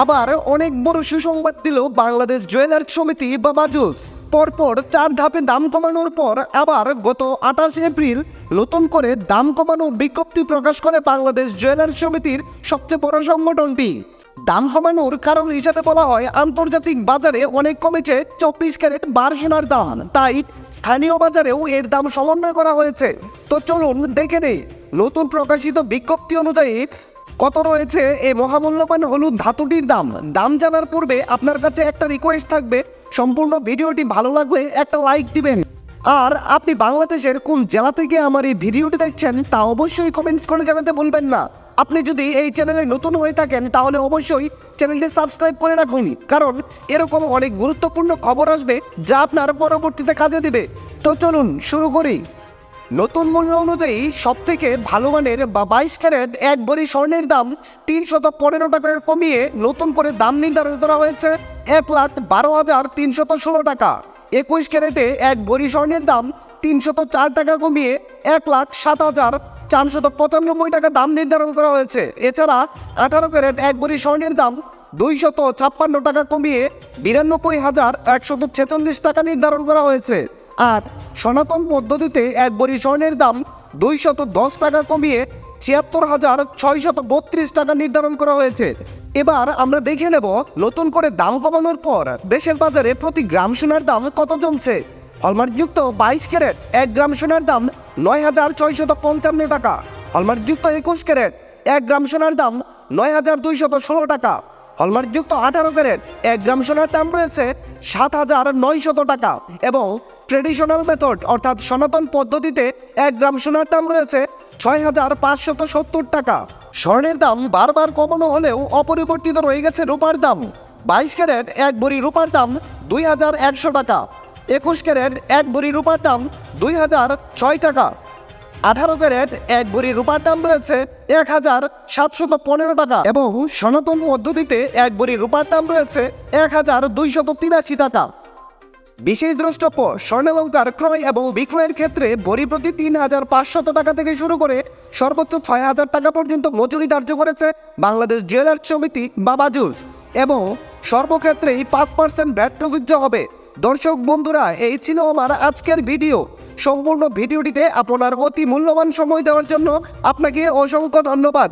আবার অনেক বড় সুসংবাদ দিল বাংলাদেশ জুয়েলার্স সমিতি বা বাজুস। পরপর চার ধাপে দাম কমানোর পর আবার গত আঠাশ এপ্রিল নতুন করে দাম কমানোর বিজ্ঞপ্তি প্রকাশ করে বাংলাদেশ জুয়েলার্স সমিতির সবচেয়ে বড় সংগঠনটি। দাম কমানোর কারণ হিসাবে বলা হয়, আন্তর্জাতিক বাজারে অনেক কমেছে চব্বিশ ক্যারেট বার সোনার দাম। তাই স্থানীয় বাজারেও এর দাম সমন্বয় করা হয়েছে। তো চলুন দেখে নেই। নতুন প্রকাশিত বিজ্ঞপ্তি অনুযায়ী কত রয়েছে? এই মহামূল্যবান হলুদ ধাতুটির দাম। দাম জানার পূর্বে আপনার কাছে একটা রিকোয়েস্ট থাকবে। সম্পূর্ণ ভিডিওটি ভালো লাগলে একটা লাইক দিবেন। আর আপনি বাংলাদেশের কোন জেলা থেকে আমার এই ভিডিওটি দেখছেন, তা অবশ্যই কমেন্টস করে জানাতে ভুলবেন না। আপনি যদি এই চ্যানেলে নতুন হয়ে থাকেন, তাহলে অবশ্যই চ্যানেলটি সাবস্ক্রাইব করে রাখুন। কারণ এরকম অনেক গুরুত্বপূর্ণ খবর আসবে, যা আপনার পরবর্তীতে কাজে দিবে। তো চলুন শুরু করি। নতুন মূল্য অনুযায়ী সব থেকে ভালো মানের বা বাইশ ক্যারেট এক ভরি স্বর্ণের দাম তিনশত পনেরো টাকা কমিয়ে নতুন করে দাম নির্ধারণ করা হয়েছে এক লাখ বারো হাজার তিনশত ষোলো টাকা। একুশ ক্যারেটে এক ভরি স্বর্ণের দাম তিনশত চার টাকা কমিয়ে এক লাখ সাত হাজার চারশত পঁচানব্বই টাকা দাম নির্ধারণ করা হয়েছে। এছাড়া আঠারো ক্যারেট এক ভরি স্বর্ণের দাম দুইশত ছাপ্পান্ন টাকা কমিয়ে বিরানব্বই হাজার একশত ছেচল্লিশ টাকা নির্ধারণ করা হয়েছে। আর সনাতন পদ্ধতিতে এক বড়ি স্বর্ণের দাম দুইশত দশ টাকা কমিয়ে ছিয়াত্তর হাজার ছয়শত বত্রিশ টাকা নির্ধারণ করা হয়েছে। এবার আমরা দেখে নেব নতুন করে দাম কমানোর পর দেশের বাজারে প্রতি গ্রাম সোনার দাম কত জমছে। হলমার্কযুক্ত বাইশ ক্যারেট এক গ্রাম সোনার দাম নয় হাজার ছয়শত পঞ্চান্ন টাকা। হলমার্কযুক্ত একুশ ক্যারেট এক গ্রাম সোনার দাম নয় হাজার দুইশত ষোলো টাকা। হলমার্কযুক্ত আঠারো ক্যারেট এক গ্রাম সোনার দাম রয়েছে সাত হাজার নয়শত টাকা এবং ট্রেডিশনাল মেথড অর্থাৎ সনাতন পদ্ধতিতে এক গ্রাম সোনার দাম রয়েছে ছয় হাজার পাঁচশত সত্তর টাকা। স্বর্ণের দাম বারবার কমানো হলেও অপরিবর্তিত রয়ে গেছে রূপার দাম। বাইশ ক্যারেট এক ভরি রূপার দাম দুই হাজার একশো টাকা। একুশ ক্যারেট এক ভরি রূপার দাম দুই হাজার ছয় টাকা। আঠারো ক্যারেট এক ভরি রূপার দাম রয়েছে এক হাজার সাতশত পনেরো টাকা। এবং সনাতন পদ্ধতিতে এক ভরি রূপার দাম রয়েছে এক হাজার দুইশত তিরাশি টাকা। বিশেষ দ্রষ্টব্য, স্বর্ণালঙ্কার ক্রয় এবং বিক্রয়ের ক্ষেত্রে বড়ি প্রতি তিন হাজার পাঁচশত টাকা থেকে শুরু করে সর্বোচ্চ ছয় হাজার টাকা পর্যন্ত মজুরি ধার্য করেছে বাংলাদেশ জুয়েলার্স সমিতি বা বাজুস এবং সর্বক্ষেত্রেই পাঁচ পার্সেন্ট ব্যাট প্রযোজ্য হবে। দর্শক বন্ধুরা, এই ছিল আমার আজকের ভিডিও। সম্পূর্ণ ভিডিওটিতে আপনার অতি মূল্যবান সময় দেওয়ার জন্য আপনাকে অসংখ্য ধন্যবাদ।